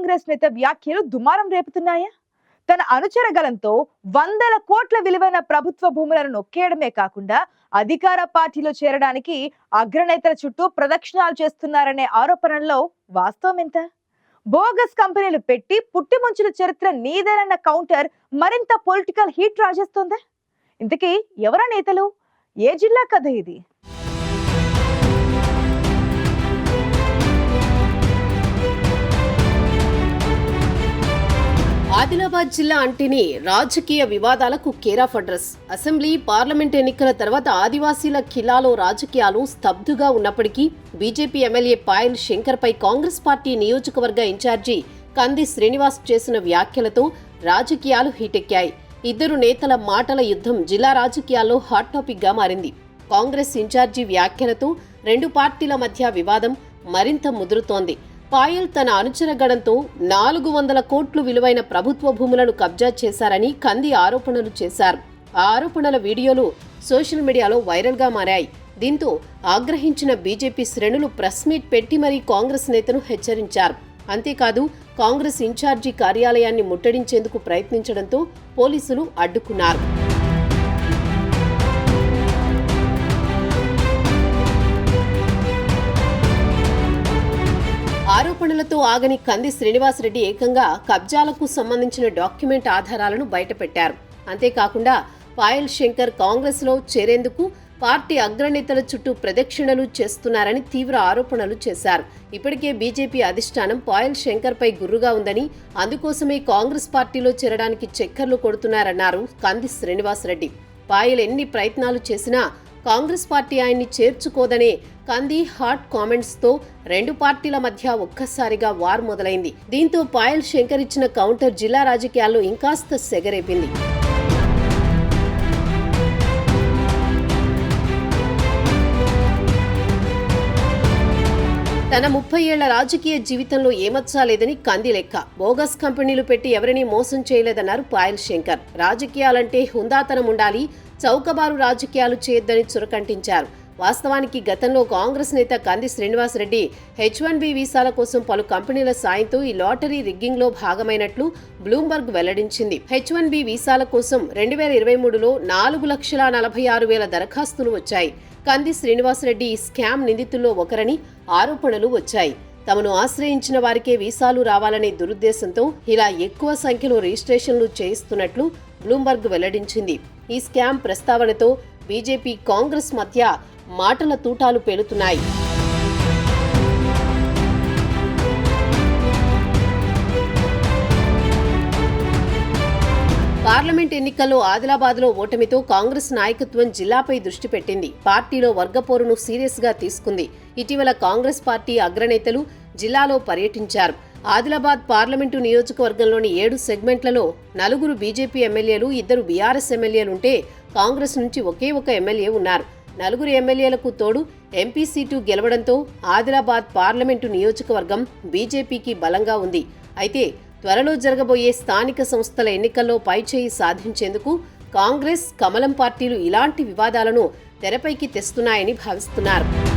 కాంగ్రెస్ నేత వ్యాఖ్యలు దుమారం రేపుతున్నాయా? తన అనుచర గలంతో వందల కోట్ల విలువైన ప్రభుత్వ భూములను నొక్కేయడమే కాకుండా అధికార పార్టీలో చేరడానికి అగ్రనేతల చుట్టూ ప్రదక్షిణాలు చేస్తున్నారనే ఆరోపణల్లో వాస్తవం ఎంత? బోగస్ కంపెనీలు పెట్టి పుట్టిముంచిన చరిత్ర నీదేనన్న కౌంటర్ మరింత పొలిటికల్ హీట్ రాజేస్తోందా? ఇంతకీ ఎవరా నేతలు? ఏ జిల్లా కథ ఇది? ఆదిలాబాద్ జిల్లా అంటేనే రాజకీయ వివాదాలకు కేరాఫ్ అడ్రస్. అసెంబ్లీ పార్లమెంట్ ఎన్నికల తర్వాత ఆదివాసీల ఖిలాలో రాజకీయాలు స్తబ్దుగా ఉన్నప్పటికీ బీజేపీ ఎమ్మెల్యే పాయల్ శంకర్పై కాంగ్రెస్ పార్టీ నియోజకవర్గ ఇన్ఛార్జి కంది శ్రీనివాస్ చేసిన వ్యాఖ్యలతో రాజకీయాలు హీటెక్కాయి. ఇద్దరు నేతల మాటల యుద్ధం జిల్లా రాజకీయాల్లో హాట్ టాపిక్గా మారింది. కాంగ్రెస్ ఇన్ఛార్జి వ్యాఖ్యలతో రెండు పార్టీల మధ్య వివాదం మరింత ముదురుతోంది. పాయల్ తన అనుచరగణంతో నాలుగు వందల కోట్లు విలువైన ప్రభుత్వ భూములను కబ్జా చేశారని కంది ఆరోపణలు చేశారు. ఆ ఆరోపణల వీడియోలు సోషల్ మీడియాలో వైరల్గా మారాయి. దీంతో ఆగ్రహించిన బీజేపీ శ్రేణులు ప్రెస్ మీట్ పెట్టి మరీ కాంగ్రెస్ నేతను హెచ్చరించారు. అంతేకాదు కాంగ్రెస్ ఇన్ఛార్జి కార్యాలయాన్ని ముట్టడించేందుకు ప్రయత్నించడంతో పోలీసులు అడ్డుకున్నారు. ఆరోపణలతో ఆగని కంది శ్రీనివాసరెడ్డి ఏకంగా కబ్జాలకు సంబంధించిన డాక్యుమెంట్ ఆధారాలను బయటపెట్టారు. అంతేకాకుండా పాయల్ శంకర్ కాంగ్రెస్లో చేరేందుకు పార్టీ అగ్రనేతల చుట్టూ ప్రదక్షిణలు చేస్తున్నారని తీవ్ర ఆరోపణలు చేశారు. ఇప్పటికే బీజేపీ అధిష్టానం పాయల్ శంకర్పై గుర్రుగా ఉందని అందుకోసమే కాంగ్రెస్ పార్టీలో చేరడానికి చక్కర్లు కొడుతున్నారన్నారు కంది శ్రీనివాసరెడ్డి. పాయల్ ఎన్ని ప్రయత్నాలు చేసినా కాంగ్రెస్ పార్టీ ఆయన్ని చేర్చుకోదనే కంది హాట్ కామెంట్స్తో రెండు పార్టీల మధ్య ఒక్కసారిగా వార్ మొదలైంది. దీంతో పాయల్ శంకర్ ఇచ్చిన కౌంటర్ జిల్లా రాజకీయాల్లో ఇంకాస్త సెగరేపింది. తన ముప్పై ఏళ్ళ రాజకీయ జీవితంలో ఏమొచ్చాలేదని కంది లెక్క. బోగస్ కంపెనీలు పెట్టి ఎవరినీ మోసం చేయలేదన్నారు పాయల్ శంకర్. రాజకీయాలంటే హుందాతనం ఉండాలి చౌకబారు రాజకీయాలు చేయొద్దని చురకంటించారు. వాస్తవానికి గతంలో కాంగ్రెస్ నేత Kandi Srinivasa Reddy H one B వీసాల కోసం పలు కంపెనీల సాయంతో ఈ లాటరీ రిగ్గింగ్లో భాగమైనట్లు బ్లూంబర్గ్ వెల్లడించింది. హెచ్ వన్ బి వీసాల కోసం రెండు వేల ఇరవై మూడులో నాలుగు లక్షల నలభై ఆరు వేల దరఖాస్తులు వచ్చాయి. కంది శ్రీనివాసరెడ్డి ఈ స్కామ్ నిందితుల్లో ఒకరని ఆరోపణలు వచ్చాయి. తమను ఆశ్రయించిన వారికే వీసాలు రావాలనే దురుద్దేశంతో ఇలా ఎక్కువ సంఖ్యలో రిజిస్ట్రేషన్లు చేయిస్తున్నట్లు బ్లూంబర్గ్ వెల్లడించింది. ఈ స్కామ్ ప్రస్తావనతో బీజేపీ కాంగ్రెస్ మధ్య మాటల తూటాలు పేలుతున్నాయి. పార్లమెంట్ ఎన్నికల్లో ఆదిలాబాద్లో ఓటమితో కాంగ్రెస్ నాయకత్వం జిల్లాపై దృష్టి పెట్టింది. పార్టీలో వర్గపోరును సీరియస్గా తీసుకుంది. ఇటీవల కాంగ్రెస్ పార్టీ అగ్రనేతలు జిల్లాలో పర్యటించారు. ఆదిలాబాద్ పార్లమెంటు నియోజకవర్గంలోని ఏడు సెగ్మెంట్లలో నలుగురు బీజేపీ ఎమ్మెల్యేలు ఇద్దరు బీఆర్ఎస్ ఎమ్మెల్యేలుంటే కాంగ్రెస్ నుంచి ఒకే ఒక ఎమ్మెల్యే ఉన్నారు. నలుగురు ఎమ్మెల్యేలకు తోడు ఎంపీ సీటు గెలవడంతో ఆదిలాబాద్ పార్లమెంటు నియోజకవర్గం బీజేపీకి బలంగా ఉంది. అయితే త్వరలో జరగబోయే స్థానిక సంస్థల ఎన్నికల్లో పైచేయి సాధించేందుకు కాంగ్రెస్ కమలం పార్టీలు ఇలాంటి వివాదాలను తెరపైకి తెస్తున్నాయని భావిస్తున్నారు.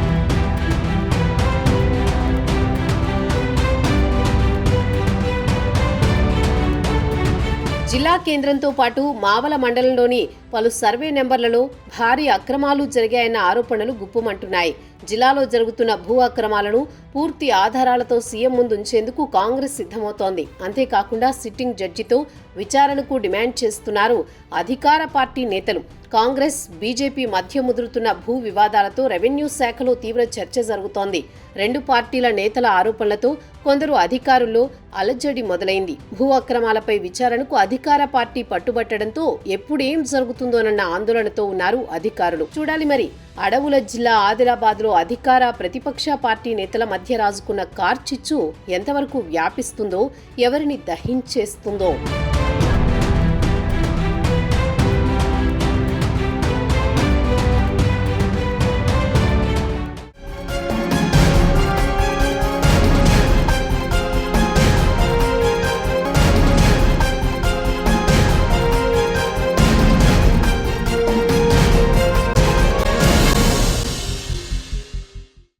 జిల్లా కేంద్రంతో పాటు మావల మండలంలోని పలు సర్వే నెంబర్లలో భారీ అక్రమాలు జరిగాయన్న ఆరోపణలు గుప్పుమంటున్నాయి. జిల్లాలో జరుగుతున్న భూ అక్రమాలను పూర్తి ఆధారాలతో సీఎం ముందు ఉంచేందుకు కాంగ్రెస్ సిద్ధమవుతోంది. అంతేకాకుండా సిట్టింగ్ జడ్జితో విచారణకు డిమాండ్ చేస్తున్నారు అధికార పార్టీ నేతలు. కాంగ్రెస్ బీజేపీ మధ్య ముదురుతున్న భూ వివాదాలతో రెవెన్యూ శాఖలో తీవ్ర చర్చ జరుగుతోంది. రెండు పార్టీల నేతల ఆరోపణలతో కొందరు అధికారుల్లో అలజడి మొదలైంది. భూ అక్రమాలపై విచారణకు అధికార పార్టీ పట్టుబట్టడంతో ఎప్పుడేం జరుగుతుందోనన్న ఆందోళనతో ఉన్నారు అధికారులు. చూడాలి మరి. అడవుల జిల్లా ఆదిలాబాద్లో అధికార ప్రతిపక్ష పార్టీ నేతల మధ్య రాజుకున్న కార్చిచ్చు ఎంతవరకు వ్యాపిస్తుందో ఎవరిని దహించేస్తుందో.